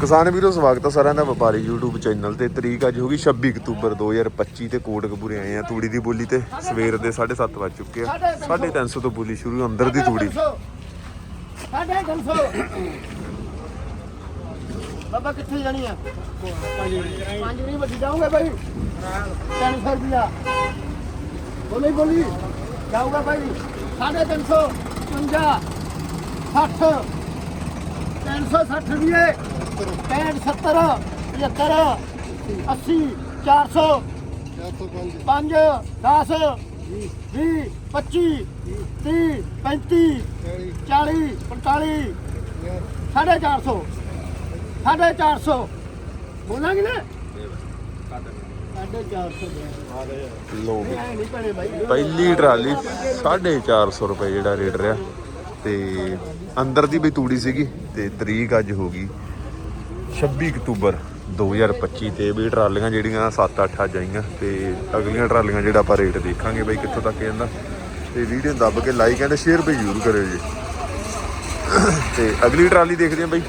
ਕਿਸਾਨ ਵੀਰੋ, ਸਵਾਗਤ ਹੈ ਸਾਰਿਆਂ ਦਾ ਵਪਾਰੀ YouTube ਚੈਨਲ ਤੇ। ਤਰੀਕ ਅੱਜ ਹੋ ਗਈ 26 ਅਕਤੂਬਰ 2025 ਤੇ ਕੋਟ ਕਪੂਰੇ ਆਏ ਆ ਤੂੜੀ ਦੀ ਬੋਲੀ ਤੇ। ਸਵੇਰ ਦੇ 7:30 ਵੱਜ ਚੁੱਕੇ ਆ। 350 ਤੋਂ ਬੋਲੀ ਸ਼ੁਰੂ, ਅੰਦਰ ਦੀ ਤੂੜੀ। ਸਾਢੇ ਤਿੰਨ ਸੌ। ਬਾਬਾ, ਕਿੱਥੇ ਜਾਣੀ ਆ? ਪੰਜ ਨਹੀਂ ਵੱਡੀ ਜਾਊਂਗਾ ਭਾਈ 300 ਰੁਪਿਆ ਬੋਲੀ ਬੋਲੀ। ਜਾਊਗਾ ਭਾਈ ਸਾਢੇ ਤਿੰਨ ਸੌ 50 60 360 ਰੁਪਏ। 65 70 75 80 400 5 10 20 25 30 35 40 45 ਸਾਢੇ 400 ਸਾਢੇ 400 ਬੋਲਾਂਗੇ ਨਾ? ਸਾਢੇ 400 ਲੋ ਪਹਿਲੀ ਟਰਾਲੀ 450 ਰੁਪਏ ਜਿਹੜਾ ਰੇਟ ਰਿਹਾ। ਤੇ ਅੰਦਰ ਦੀ ਵੀ ਤੂੜੀ ਸੀਗੀ ਤੇ ਤਰੀਕ ਅੱਜ ਹੋ ਗਈ 26 ਅਕਤੂਬਰ 2025 ਤੇ ਵੀ ਟਰਾਲੀਆਂ ਜਿਹੜੀਆਂ 7-8 ਅੱਜ ਆਈਆਂ ਤੇ ਅਗਲੀਆਂ ਟਰਾਲੀਆਂ ਜਿਹੜਾ ਆਪਾਂ ਰੇਟ ਦੇਖਾਂਗੇ ਬਈ ਕਿੱਥੋਂ ਤੱਕ ਜਾਂਦਾ ਤੇ ਵੀਡੀਓ ਦੱਬ ਕੇ ਲਾਈਕ ਐਂਡ ਸ਼ੇਅਰ ਵੀ ਜ਼ਰੂਰ ਕਰਿਓ ਜੀ। ਤੇ ਅਗਲੀ ਟਰਾਲੀ ਦੇਖਦੇ ਹਾਂ ਬਈ।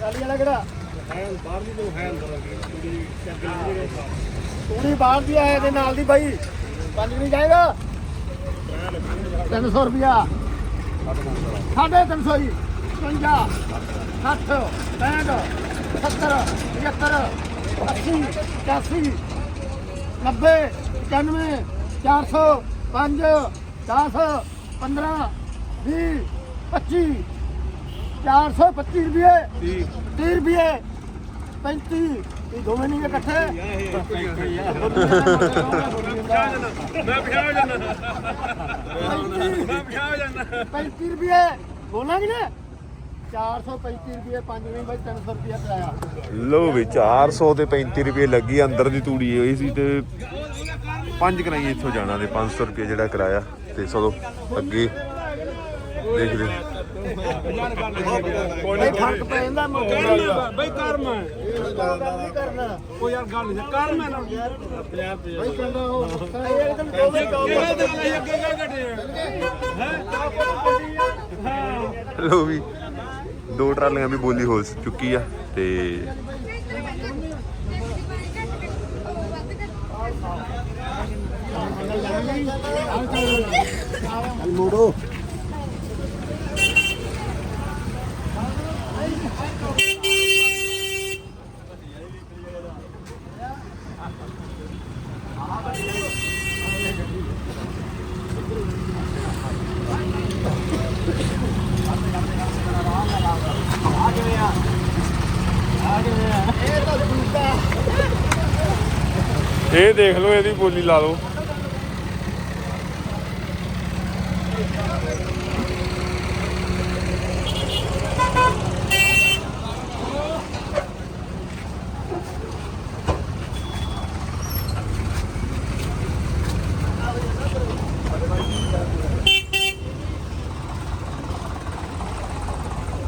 ਚਾਲੀ ਵਾਲਾ ਕਿਹੜਾ? ਤੂੜੀ ਬਾਹਰ ਦੀ ਆਏ ਦੇ ਨਾਲ ਦੀ ਬਾਈ। ਪੰਜ ਨਹੀਂ ਜਾਏਗਾ। 300 ਰੁਪਿਆ ਸਾਢੇ ਤਿੰਨ ਸੌ ਜੀ। 55 60 65 70 75 80 85 90 91 400 5 10 15 20 25 425 ਰੁਪਏ। 30 ਰੁਪਏ। 35 ਇਹ ਦੋਵੇਂ ਨਹੀਂ ਇਕੱਠੇ। ਮੈਂ ਪਿਆ ਜਾਣਾ ਮੈਂ ਪਿਆ ਜਾਣਾ 35 ਰੁਪਏ ਬੋਲਾਂਗੇ ਨਾ 435 ਰੁਪਏ 5 ਨਹੀਂ ਬਾਈ 300 ਰੁਪਏ ਕਰਾਇਆ। ਲੋ ਵੀ 400 ਤੇ 35 ਰੁਪਏ ਲੱਗੀ ਅੰਦਰ ਦੀ ਤੂੜੀ ਹੋਈ ਸੀ ਤੇ ਪੰਜ ਕਰਾਈ ਇੱਥੋਂ ਜਾਣਾ ਤੇ 500 ਰੁਪਏ ਜਿਹੜਾ ਕਿਰਾਇਆ ਤੇ ਸਦੋਂ ਅੱਗੇ ਦੇਖਦੇ ਹਾਂ। ਕੋਈ ਫ਼ਰਕ ਪੈ ਜਾਂਦਾ ਬਈ ਕਰਮ ਉਹ ਯਾਰ ਗੱਲ ਨਹੀਂ ਕਰਮ ਹੈ ਨਾ ਬਾਈ ਕਹਿੰਦਾ ਉਹ ਇਹ ਦਿਨ ਦੋਵੇਂ ਕੰਮ ਅੱਗੇ ਕਿਆ ਕੱਢੇ ਆ ਲੋ ਵੀ ਦੋ ਟਰਾਲੀਆਂ ਵੀ ਬੋਲੀ ਹੋ ਚੁੱਕੀ ਆ ਤੇ ਮੋੜੋ ਇਹ ਦੇਖ ਲਓ, ਇਹਦੀ ਬੋਲੀ ਲਾ ਲਓ।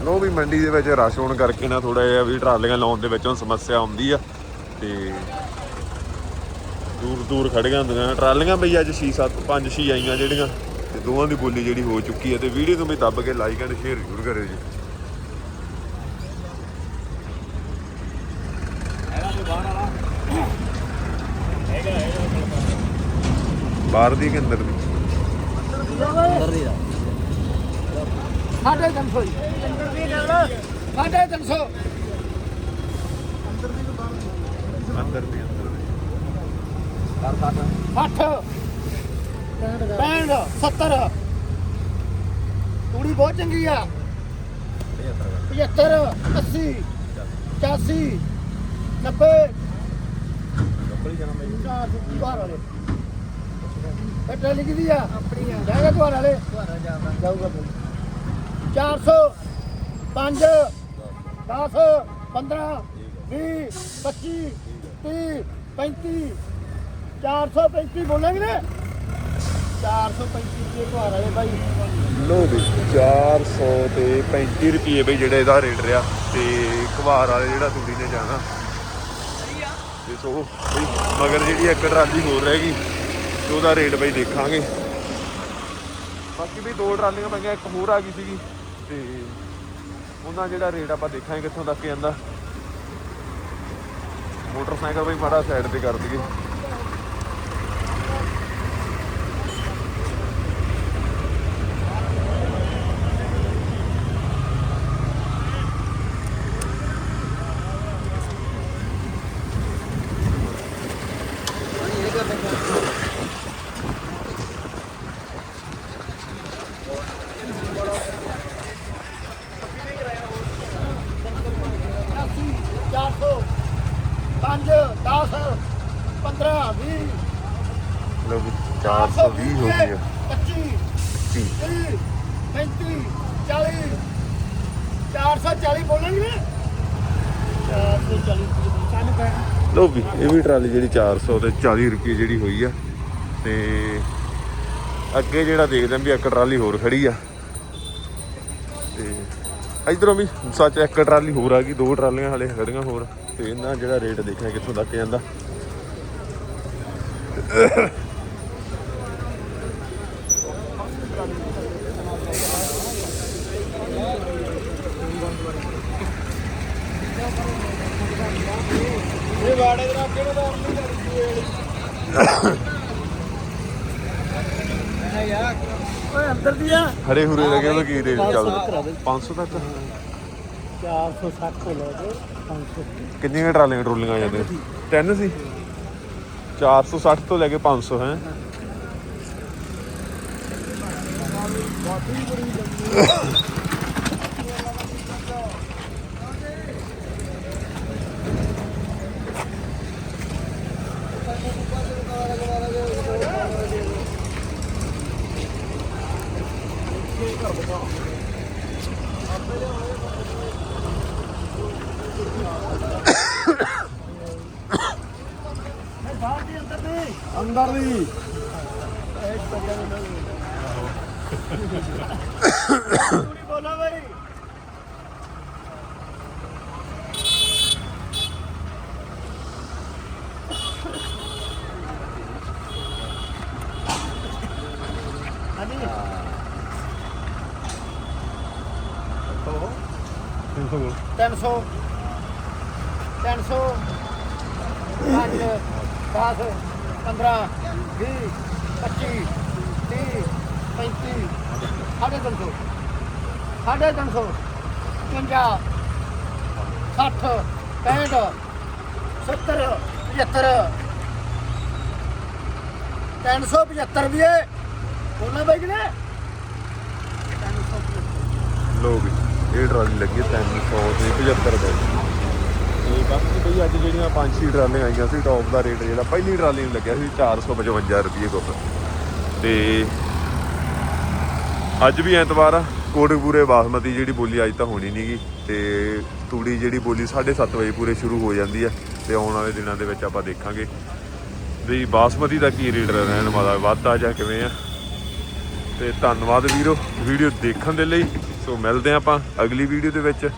ਲੋ ਵੀ ਮੰਡੀ ਦੇ ਵਿੱਚ ਰਸ਼ ਹੋਣ ਕਰਕੇ ਨਾ ਥੋੜਾ ਜਿਹਾ ਵੀ ਟਰਾਲੀਆਂ ਲਾਉਣ ਦੇ ਵਿੱਚੋਂ ਸਮੱਸਿਆ ਆਉਂਦੀ ਆ ਤੇ ਦੂਰ ਦੂਰ ਖੜੀਆਂ ਹੁੰਦੀਆਂ ਟਰਾਲੀਆਂ ਬਈ ਅੱਜ 6 7 5 6 ਆਈਆਂ ਜਿਹੜੀਆਂ। ਤੇ ਦੋਵਾਂ ਦੀ ਬੋਲੀ ਜਿਹੜੀ ਹੋ ਚੁੱਕੀ ਹੈ ਤੇ ਵੀਡੀਓ ਨੂੰ ਵੀ ਦੱਬ ਕੇ ਲਾਈਕ ਐਂਡ ਸ਼ੇਅਰ ਜ਼ਰੂਰ ਕਰਿਓ ਜੀ। ਬਾਹਰ ਦੀ ਕਿ ਅੰਦਰ ਦੀ? ਸਾਢੇ ਤਿੰਨ ਸੌ ਜੀ। ਸਾਢੇ ਤਿੰਨ ਸੌ। ਅੰਦਰ ਦੀ ਅੰਦਰ ਦੀ। 60 65 70 ਕੁੜੀ ਬਹੁਤ ਚੰਗੀ ਆ। 75 80 85 90 ਬਾਹਰ ਵਾਲੇ। ਇਹ ਟ੍ਰੇਲੀ ਕਿਹਦੀ ਆ। ਆਪਣੀ ਆ। ਜਾਏਗਾ ਤੁਹਾਡੇ ਵਾਲੇ। ਜਾਊਗਾ ਬੋਲ 400 5 10 15 20 25 30 35 435 ਬੋਲਾਂਗੇ ਨਾ। 435 ਰੁਪਏ ਘਰ ਵਾਲੇ ਭਾਈ ਲੋ ਵੀ 400 ਤੇ 35 ਰੁਪਏ ਬਈ ਜਿਹੜਾ ਇਹਦਾ ਰੇਟ ਰਿਹਾ ਤੇ ਕੁਵਾਰ ਵਾਲੇ ਜਿਹੜਾ ਤੂੜੀ ਨੇ ਜਾਣਾ। ਤੇ ਸੋ, ਬਈ, ਮਗਰ ਜਿਹੜੀ ਇੱਕ ਟਰਾਲੀ ਹੋਰ ਰਹਿ ਗਈ, ਤੇ ਉਹਦਾ ਰੇਟ ਬਈ ਦੇਖਾਂਗੇ। ਬਾਕੀ ਵੀ ਦੋ ਟਰਾਲੀਆਂ ਪਈਆਂ, ਇੱਕ ਹੋਰ ਆ ਗਈ ਸੀਗੀ, ਤੇ ਉਹਨਾਂ ਜਿਹੜਾ ਰੇਟ ਆਪਾਂ ਦੇਖਾਂਗੇ ਕਿੱਥੋਂ ਤੱਕ ਜਾਂਦਾ ਮੋਟਰਸਾਈਕਲ ਬਈ ਮਾੜਾ ਸਾਈਡ ਤੇ ਕਰ ਦਈਏ ਚਾਰ ਸੌ ਪੰਜ 10 15 20 ਲੋ ਵੀ 420 ਹੋ ਗਈ ਆ 25 25 35 40 440 ਬੋਲਾਂਗੇ 440 ਲੋ ਵੀ ਇਹ ਵੀ ਟਰਾਲੀ ਜਿਹੜੀ 400 ਤੇ 40 ਰੁਪਏ ਜਿਹੜੀ ਹੋਈ ਆ ਤੇ ਅੱਗੇ ਜਿਹੜਾ ਦੇਖਦੇ ਆਂ ਵੀ ਇੱਕ ਟਰਾਲੀ ਹੋਰ ਖੜੀ ਆ ਤੇ ਇਧਰੋਂ ਵੀ ਸੱਚ ਇੱਕ ਟਰਾਲੀ ਹੋਰ ਆ ਗਈ ਦੋ ਟਰਾਲੀਆਂ ਹਲੇ ਖੜੀਆਂ ਹੋਰ ਤੇ ਇਹਨਾਂ ਜਿਹੜਾ ਰੇਟ ਦੇਖਿਆ ਕਿੱਥੋਂ ਤੱਕ ਜਾਂਦਾ ਇਹ ਵਾੜੇ ਦਾ ਕਿਹੜਾ ਦਾ ਨਹੀਂ ਕਰਦੀ ਯਾਰ ਓਏ ਅੰਦਰ ਦੀ ਆ ਹਰੇ ਹੁਰੇ ਲੱਗੇ ਉਹਦਾ ਕੀ ਰੇਟ ਚੱਲਦਾ 500 ਤੱਕ 460 ਤੋਂ ਲੈ ਕੇ 500 ਕਿੰਨੀਆਂ ਟਰਾਲੀਆਂ ਟਰੋਲੀਆਂ ਜਾਂਦੇ ਤਿੰਨ ਸੀ 460 ਤੋਂ ਲੈ ਕੇ 500 ਹੈ ਬਾਹਰ ਦੀ ਅੰਦਰ ਦੀ ਅੰਦਰ ਦੀ। ਪੂਰੀ ਬੋਲਾ ਤਿੰਨ ਸੌ। 300 300 ਪੰਜ ਦਸ ਪੰਦਰਾਂ ਵੀਹ ਪੱਚੀ। 35 ਸਾਢੇ ਤਿੰਨ ਸੌ ਸਾਢੇ ਤਿੰਨ ਸੌ 55 60 65 70 75 375 ਵੀ ਹੈ ਬਾਈ ਕਿ ਲੋ ਵੀ, ਇਹ ਟਰਾਲੀ ਲੱਗੀ ਹੈ 300 ਤੇ 75 ਰੁਪਏ। ਤੇ ਬਾਕੀ ਬਈ ਅੱਜ ਜਿਹੜੀਆਂ ਪੰਜ ਛੇ ਟਰਾਲੀਆਂ ਆਈਆਂ ਸੀ ਟੌਪ ਦਾ ਰੇਟ ਜਿਹੜਾ, ਪਹਿਲੀ ਟਰਾਲੀ ਨੂੰ ਲੱਗਿਆ ਸੀ 455 ਰੁਪਏ ਕੁੱਲ ਤੇ ਅੱਜ ਵੀ ਐਤਵਾਰ ਆ, ਕੋਟਕਪੂਰੇ ਬਾਸਮਤੀ ਜਿਹੜੀ ਬੋਲੀ ਅੱਜ ਤਾਂ ਹੋਣੀ ਨਹੀਂਗੀ ਤੇ ਤੂੜੀ ਜਿਹੜੀ ਬੋਲੀ 7:30 ਵਜੇ ਪੂਰੇ ਸ਼ੁਰੂ ਹੋ ਜਾਂਦੀ ਹੈ ਤੇ ਆਉਣ ਵਾਲੇ ਦਿਨਾਂ ਦੇ ਵਿੱਚ ਆਪਾਂ ਦੇਖਾਂਗੇ ਵੀ ਬਾਸਮਤੀ ਦਾ ਕੀ ਰੇਟ ਰਹਿਣ ਵਾਲਾ, ਵਾਧਾ ਜਾਂ ਕਿਵੇਂ ਆ। ਤੇ ਧੰਨਵਾਦ ਵੀਰੋ, ਵੀਡੀਓ ਦੇਖਣ ਦੇ ਲਈ। ਸੋ ਮਿਲਦੇ ਹਾਂ ਆਪਾਂ ਅਗਲੀ ਵੀਡੀਓ ਦੇ ਵਿੱਚ।